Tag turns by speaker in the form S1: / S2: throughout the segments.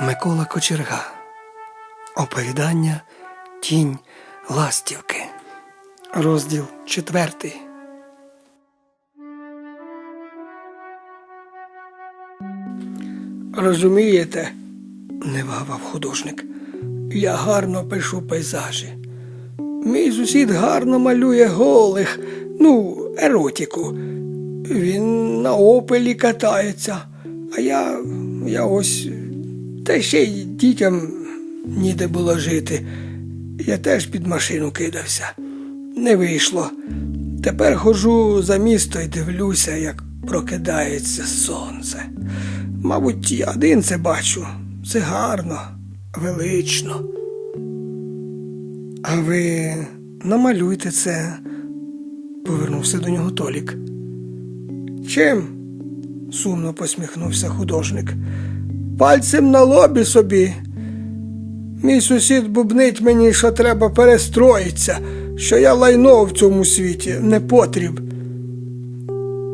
S1: Микола Кочерга. Оповідання Тінь ластівки. Розділ четвертий. Розумієте, не вагавав художник. Я гарно пишу пейзажі. Мій сусід гарно малює голих, ну, еротику. Він на опелі катається, а я, я ось та ще й дітям ніде було жити. Я теж під машину кидався. Не вийшло. Тепер ходжу за місто і дивлюся, як прокидається сонце. Мабуть, я один це бачу. Це гарно, велично. А ви намалюйте це, повернувся до нього Толік. Чим? сумно посміхнувся художник. Пальцем на лобі собі. Мій сусід бубнить мені, що треба перестроїтися, що я лайно в цьому світі, не потріб.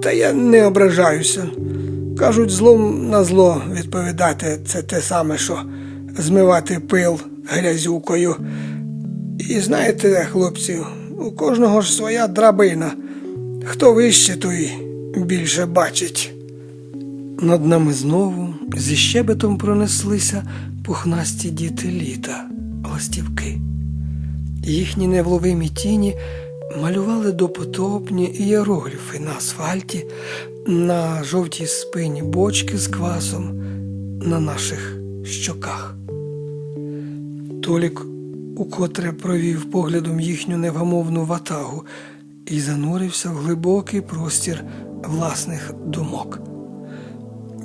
S1: Та я не ображаюся. Кажуть, злом на зло відповідати це те саме, що змивати пил грязюкою. І знаєте, хлопці, у кожного ж своя драбина. Хто вище, той більше бачить. Над нами знову зі щебетом пронеслися пухнасті діти літа, ластівки. Їхні невловимі тіні малювали допотопні ієрогліфи на асфальті, на жовтій спині бочки з квасом, на наших щоках. Толік укотре провів поглядом їхню невгамовну ватагу і занурився в глибокий простір власних думок.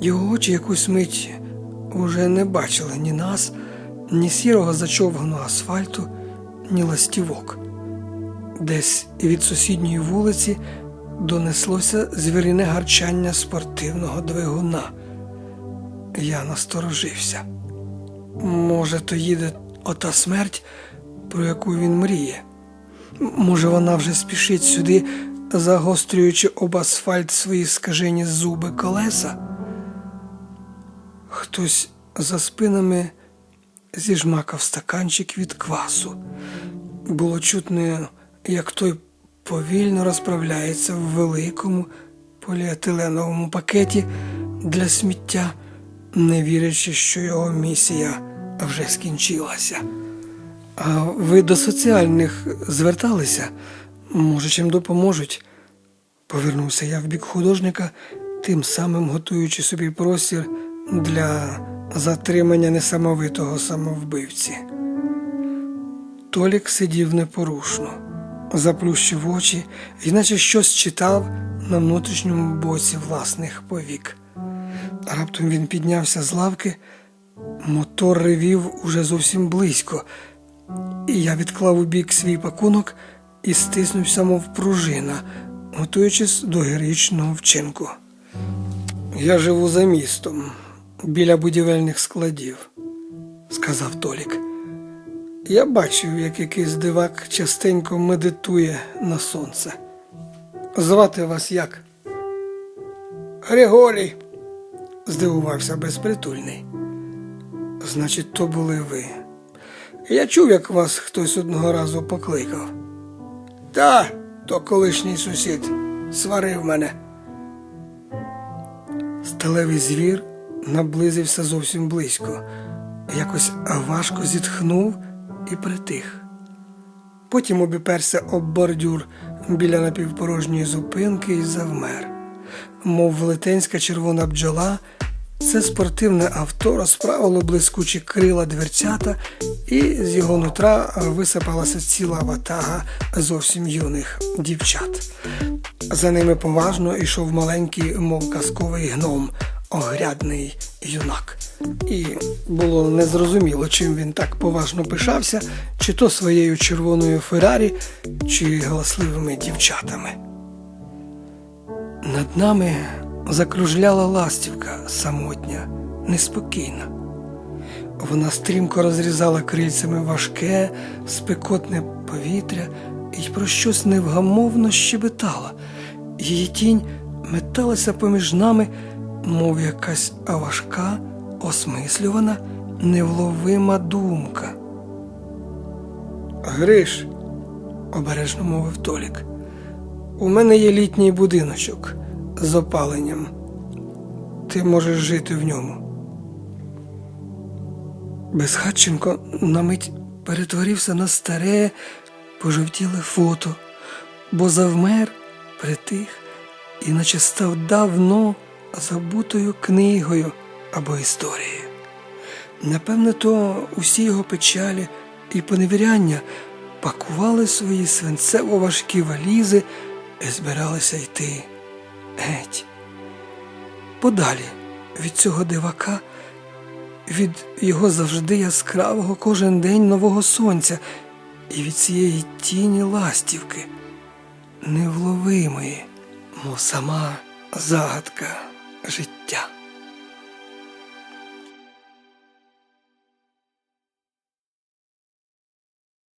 S1: Його очі якусь мить уже не бачили ні нас, ні сірого зачовганого асфальту, ні ластівок. Десь від сусідньої вулиці донеслося звіріне гарчання спортивного двигуна. Я насторожився. Може, то їде ота смерть, про яку він мріє. Може, вона вже спішить сюди, загострюючи об асфальт свої скажені зуби колеса? Хтось за спинами зіжмакав стаканчик від квасу. Було чутно, як той повільно розправляється в великому поліетиленовому пакеті для сміття, не вірячи, що його місія вже скінчилася. А ви до соціальних зверталися? Може, чим допоможуть? Повернувся я в бік художника, тим самим готуючи собі простір для затримання несамовитого самовбивці. Толік сидів непорушно, заплющив очі і наче щось читав на внутрішньому боці власних повік. Раптом він піднявся з лавки, мотор ревів уже зовсім близько, і я відклав у бік свій пакунок і стиснувся, мов пружина, готуючись до героїчного вчинку. Я живу за містом, біля будівельних складів, сказав Толік. Я бачив, як якийсь дивак частенько медитує на сонце. Звати вас як? Григорій, здивувався безпритульний. Значить, то були ви. Я чув, як вас хтось одного разу покликав. Та, то колишній сусід сварив мене. Сталевий звір наблизився зовсім близько, якось важко зітхнув і притих. Потім обіперся об бордюр біля напівпорожньої зупинки і завмер. Мов велетенська червона бджола, це спортивне авто розправило блискучі крила дверцята, і з його нутра висипалася ціла ватага зовсім юних дівчат. За ними поважно йшов маленький, мов казковий гном, огрядний юнак. І було незрозуміло, чим він так поважно пишався, чи то своєю червоною Феррарі, чи галасливими дівчатами. Над нами закружляла ластівка самотня, неспокійна. Вона стрімко розрізала крильцями важке, спекотне повітря і про щось невгамовно щебетала. Її тінь металася поміж нами, мов якась важка, осмислювана невловима думка. Гриш, обережно мовив Толік, у мене є літній будиночок з опаленням. Ти можеш жити в ньому. Безхатченко на мить перетворився на старе, пожовтіле фото, бо завмер, притих, і наче став давно забутою книгою або історією. Напевне, то усі його печалі і поневіряння пакували свої свинцево важкі валізи і збиралися йти геть. Подалі від цього дивака, від його завжди яскравого кожен день нового сонця і від цієї тіні ластівки, невловимої, мов сама загадка життя.